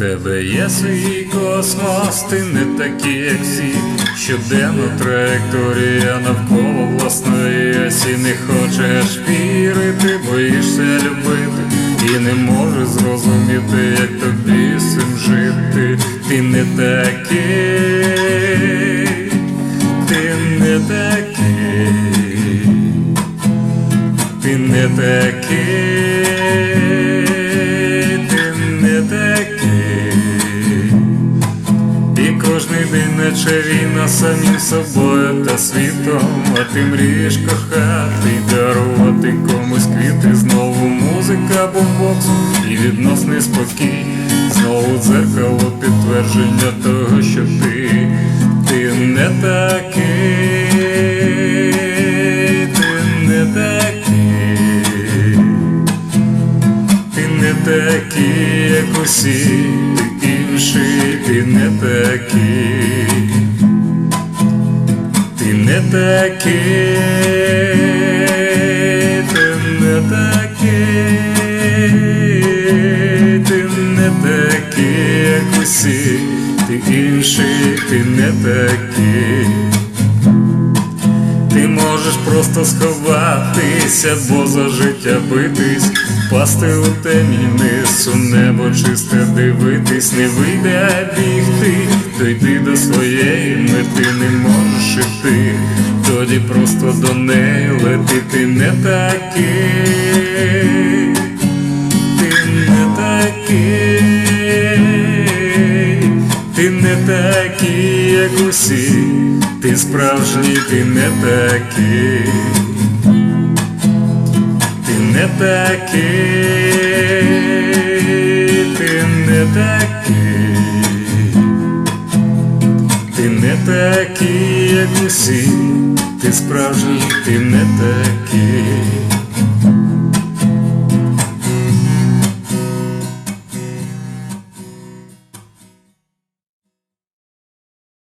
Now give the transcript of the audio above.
тебе є свій космос, ти не такий, як всі. Щоденно траєкторія навколо власної осі. Не хочеш вірити, боїшся любити. І не можеш зрозуміти, як тобі з цим жити. Ти не такий, ти не такий, ти не такий, Кожний день наче війна самим собою та світом, а ти мрієш кохати дарувати комусь квіти, знову музика бомбокс і відносний спокій, знову дзеркало підтвердження того, що ти, ти не такий, ти не такий. Ти не такий, як усі, ти не такий, ти не такий, ти не такий, ти не такий, як усі, ти інший, ти не такий. Ти можеш просто сховатися, бо за життя битись, впасти у темні у небо чисте дивитись, не вийде бігти, дойти до своєї мети не можеш іти, тоді просто до неї летити не такий, ти не такий, ти не такий, як усі, ти справжній, ти не такий, ти не такий, не такий, ти не такий, як усі, ти справжній, ти не такий.